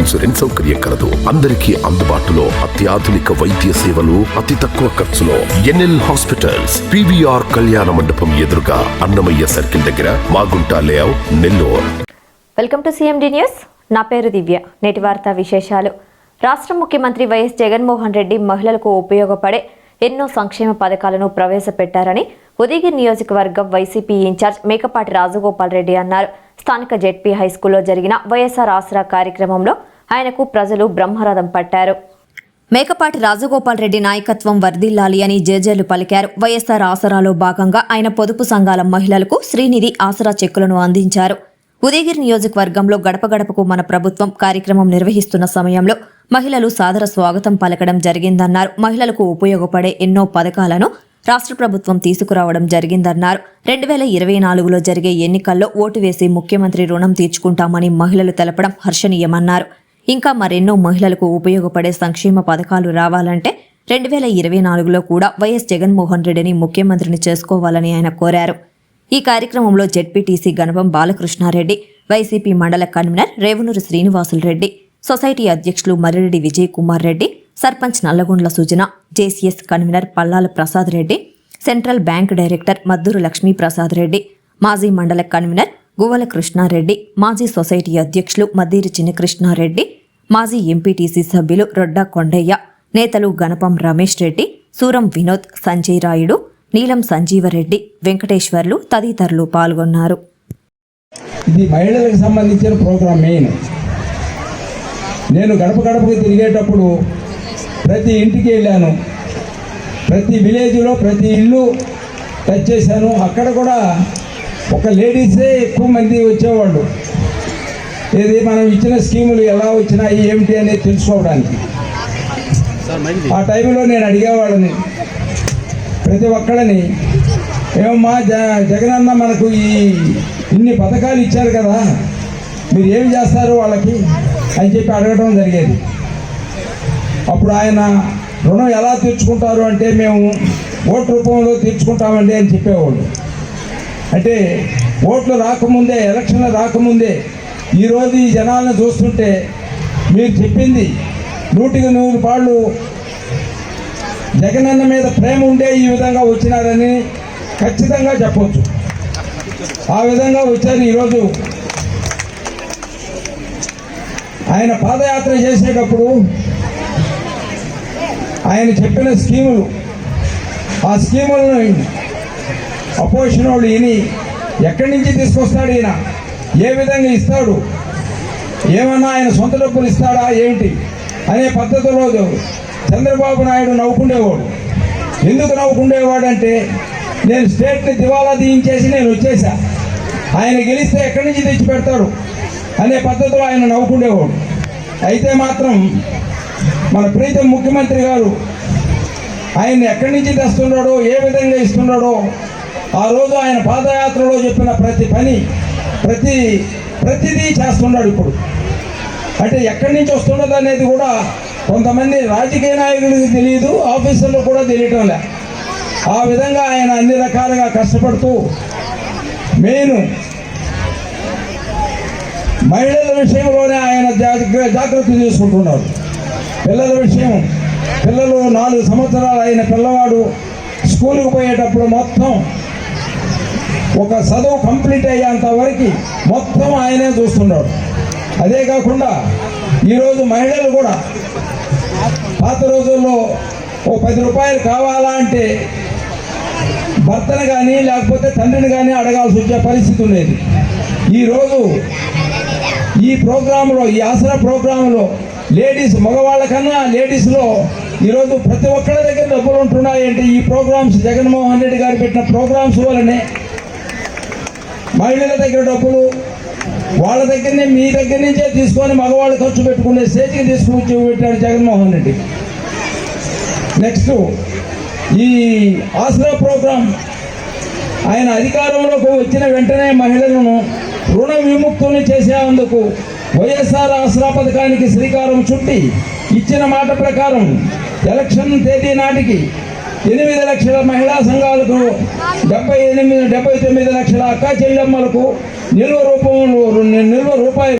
Insurance సౌకర్యం కలదు. అందరికీ అందుబాటులో అత్యాధునిక వైద్య సేవలు అతి తక్కువ ఖర్చులో ఎన్ఎల్ హాస్పిటల్స్ పివిఆర్ కళ్యాణ మండపం ఎదురుగా అన్నమయ్య సర్కిల్ దగ్గర Magunta layout Nellore. Welcome to CMD news. నా పేరు దివ్య. నేటి వార్తా విశేషాలు. రాష్ట్ర ముఖ్యమంత్రి వైఎస్ జగన్మోహన్ రెడ్డి మహిళలకు ఉపయోగపడే ఎన్నో సంక్షేమ పథకాలను ప్రవేశపెట్టారని ఉదయగిరి నియోజకవర్గం YCP in charge Mekapati Rajagopal Reddy అన్నారు. స్థానిక జెడ్పీ హైస్కూల్లో జరిగిన వైఎస్ఆర్ ఆసరా కార్యక్రమంలో ఆయనకు ప్రజలు బ్రహ్మరథం పట్టారు. మేకపాటి రాజగోపాల్ రెడ్డి నాయకత్వం వర్ధిల్లాలి అని జేజేలు పలికారు. వైఎస్ఆర్ ఆసరాలో భాగంగా ఆయన పొదుపు సంఘాల మహిళలకు శ్రీనిధి ఆసరా చెక్కులను అందించారు. ఉదయగిరి నియోజకవర్గంలో గడప గడపకు మన ప్రభుత్వం కార్యక్రమం నిర్వహిస్తున్న సమయంలో మహిళలు సాదర స్వాగతం పలకడం జరిగిందన్నారు. మహిళలకు ఉపయోగపడే ఎన్నో పథకాలను రాష్ట్ర ప్రభుత్వం తీసుకురావడం జరిగిందన్నారు. రెండు వేల ఇరవై నాలుగులో జరిగే ఎన్నికల్లో ఓటు వేసి ముఖ్యమంత్రి రుణం తీర్చుకుంటామని మహిళలు తెలపడం హర్షణీయమన్నారు. ఇంకా మరెన్నో మహిళలకు ఉపయోగపడే సంక్షేమ పథకాలు రావాలంటే రెండు వేల ఇరవై నాలుగులో కూడా వైఎస్ జగన్మోహన్ రెడ్డిని ముఖ్యమంత్రిని చేసుకోవాలని ఆయన కోరారు. ఈ కార్యక్రమంలో జెడ్పీటీసీ గణపం బాలకృష్ణారెడ్డి వైసీపీ మండల కన్వీనర్ రేవునూరు శ్రీనివాసులు రెడ్డి సొసైటీ అధ్యక్షులు Marrireddy Vijay Kumar Reddy sarpanch Nallagondla Sujana JCS convener Pallala Prasad Reddy central bank director Madduru Lakshmi Prasad Reddy మాజీ మండల కన్వీనర్ గువ్వల కృష్ణారెడ్డి మాజీ సొసైటీ అధ్యక్షులు మద్దీరి చిన్నకృష్ణారెడ్డి మాజీ ఎంపీటీసీ సభ్యులు రొడ్డా కొండయ్య నేతలు గణపం రమేష్ రెడ్డి సూరం వినోద్ సంజయ్ రాయుడు నీలం సంజీవరెడ్డి వెంకటేశ్వర్లు తదితరులు పాల్గొన్నారు. ఇది మహిళలకు సంబంధించిన ప్రోగ్రామ్ మెయిన్. నేను గడప గడపకు తిరిగేటప్పుడు ప్రతి ఇంటికి వెళ్ళాను. ప్రతి విలేజ్లో ప్రతి ఇల్లు టచ్ చేశాను. అక్కడ కూడా ఒక లేడీసే ఎక్కువ మంది వచ్చేవాళ్ళు. ఏది మనం ఇచ్చిన స్కీములు ఎలా వచ్చినాయి ఏమిటి అనేది తెలుసుకోవడానికి. ఆ టైంలో నేను అడిగేవాళ్ళని ప్రతి ఒక్కళ్ళని ఏమమ్మా జ జగనన్న మనకు ఈ ఇన్ని పథకాలు ఇచ్చారు కదా మీరు ఏం చేస్తారు వాళ్ళకి? అని చెప్పి అడగడం జరిగేది. అప్పుడు ఆయన రుణం ఎలా తీర్చుకుంటారు అంటే మేము ఓటు రూపంలో తీర్చుకుంటామండి అని చెప్పేవాళ్ళు. అంటే ఓట్లు రాకముందే ఎలక్షన్లు రాకముందే ఈరోజు ఈ జనాలను చూస్తుంటే మీరు చెప్పింది నూటికి నూరు పాళ్ళు జగనన్న మీద ప్రేమ ఉండే ఈ విధంగా వచ్చినారని ఖచ్చితంగా చెప్పవచ్చు ఆ విధంగా వచ్చారు ఈరోజు. ఆయన పాదయాత్ర చేసేటప్పుడు ఆయన చెప్పిన స్కీములు ఆ స్కీములను అపోజిషన్ వాళ్ళు విని ఎక్కడి నుంచి తీసుకొస్తాడు ఈయన? ఏ విధంగా ఇస్తాడు? ఏమన్నా ఆయన సొంత డబ్బులు ఇస్తాడా? ఏంటి? అనే పద్ధతిలో చంద్రబాబు నాయుడు నవ్వుకుండేవాడు. ఎందుకు నవ్వుకుండేవాడంటే నేను స్టేట్ని దివాలా తీయించేసి నేను వచ్చేసా. ఆయన గెలిస్తే ఎక్కడి నుంచి తెచ్చి పెడతాడు అనే పద్ధతిలో ఆయన నవ్వుకుండేవాడు. అయితే మాత్రం మన ప్రీతం ముఖ్యమంత్రి గారు ఆయన ఎక్కడి నుంచి తెస్తున్నాడో ఏ విధంగా ఇస్తున్నాడో ఆ రోజు ఆయన పాదయాత్రలో చెప్పిన ప్రతి పని ప్రతి ప్రతిదీ చేస్తున్నాడు ఇప్పుడు. అంటే ఎక్కడి నుంచి వస్తున్నది అనేది కూడా కొంతమంది రాజకీయ నాయకులకు తెలియదు ఆఫీసర్లు కూడా తెలియటం లే. ఆ విధంగా ఆయన అన్ని రకాలుగా కష్టపడుతూ మెయిన్ మహిళల విషయంలోనే ఆయన జాగ్రత్త తీసుకుంటున్నారు పిల్లల విషయం. పిల్లలు నాలుగు సంవత్సరాలు అయిన పిల్లవాడు స్కూల్కి పోయేటప్పుడు మొత్తం ఒక చదువు కంప్లీట్ అయ్యేంత వరకు మొత్తం ఆయనే చూస్తున్నాడు. అదే కాకుండా ఈరోజు మహిళలు కూడా పాత రోజుల్లో ఓ పది రూపాయలు కావాలా అంటే భర్తను కానీ లేకపోతే తండ్రిని కానీ అడగాల్సి వచ్చే పరిస్థితి ఉండేది. ఈరోజు ఈ ప్రోగ్రాంలో ఈ ఆసరా ప్రోగ్రాంలో లేడీస్ మగవాళ్ళ కన్నా లేడీస్లో ఈరోజు ప్రతి ఒక్కరి దగ్గర డబ్బులు ఉంటున్నాయంటే ఈ ప్రోగ్రామ్స్ జగన్మోహన్ రెడ్డి గారు పెట్టిన ప్రోగ్రామ్స్ వల్లనే మహిళల దగ్గర డబ్బులు వాళ్ళ దగ్గరనే మీ దగ్గర నుంచే తీసుకొని మగవాళ్ళు ఖర్చు పెట్టుకునే స్టేజ్కి తీసుకొచ్చి పెట్టాడు జగన్మోహన్ రెడ్డి. నెక్స్ట్ ఈ ఆసరా ప్రోగ్రాం ఆయన అధికారంలోకి వచ్చిన వెంటనే మహిళలను రుణ విముక్తుల్ని చేసేందుకు వైఎస్ఆర్ ఆసరా పథకానికి శ్రీకారం చుట్టి ఇచ్చిన మాట ప్రకారం ఎలక్షన్ తేదీ నాటికి ఎనిమిది లక్షల మహిళా సంఘాలకు డెబ్బై ఎనిమిది డెబ్బై తొమ్మిది లక్షల అక్క చెల్లెమ్మలకు నిల్వ రూపంలో నిల్వ రూపాయలు